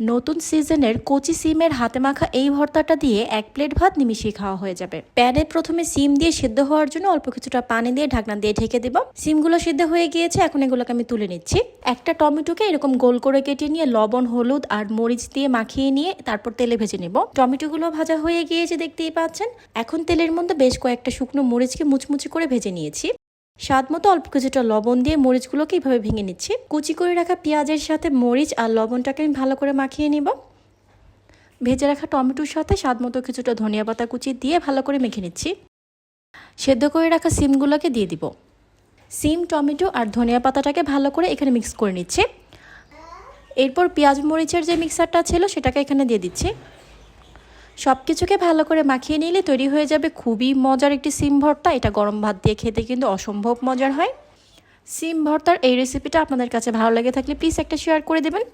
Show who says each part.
Speaker 1: নতুন সিজনের কচি সিমের হাতে মাখা এই ভর্তাটা দিয়ে এক প্লেট ভাত নিমিশিয়ে খাওয়া হয়ে যাবে। প্যানে প্রথমে সিম দিয়ে সিদ্ধ হওয়ার জন্য অল্প কিছুটা পানি দিয়ে ঢাকনা দিয়ে ঢেকে দিব। সিমগুলো সিদ্ধ হয়ে গিয়েছে, এখন এগুলোকে আমি তুলে নিচ্ছি। একটা টমেটোকে এরকম গোল করে কেটে নিয়ে লবণ, হলুদ আর মরিচ দিয়ে মাখিয়ে নিয়ে তারপর তেলে ভেজে নেব। টমেটোগুলো ভাজা হয়ে গিয়েছে, দেখতেই পাচ্ছেন। এখন তেলের মধ্যে বেশ কয়েকটা শুকনো মরিচকে মুচমুচি করে ভেজে নিয়েছি। স্বাদ মতো অল্প কিছুটা লবণ দিয়ে মরিচগুলোকে এইভাবে ভেঙে নিচ্ছি। কুচি করে রাখা পেঁয়াজের সাথে মরিচ আর লবণটাকে আমি ভালো করে মাখিয়ে নিব। ভেজে রাখা টমেটোর সাথে স্বাদ মতো কিছুটা ধনিয়া পাতা কুচি দিয়ে ভালো করে মেখে নিচ্ছি। সেদ্ধ করে রাখা সিমগুলোকে দিয়ে দিব। সিম, টমেটো আর ধনিয়া পাতাটাকে ভালো করে এখানে মিক্স করে নিচ্ছি। এরপর পেঁয়াজ মরিচের যে মিক্সারটা ছিল সেটাকে এখানে দিয়ে দিচ্ছি। সব কিছুকে ভালো করে মাখিয়ে নিলে তৈরি হয়ে যাবে খুবই মজার একটি সিম ভর্তা। এটা গরম ভাত দিয়ে খেতে কিন্তু অসম্ভব মজার হয়। সিম ভর্তার এই রেসিপিটা আপনাদের কাছে ভালো লাগে থাকলে প্লিজ একটা শেয়ার করে দেবেন।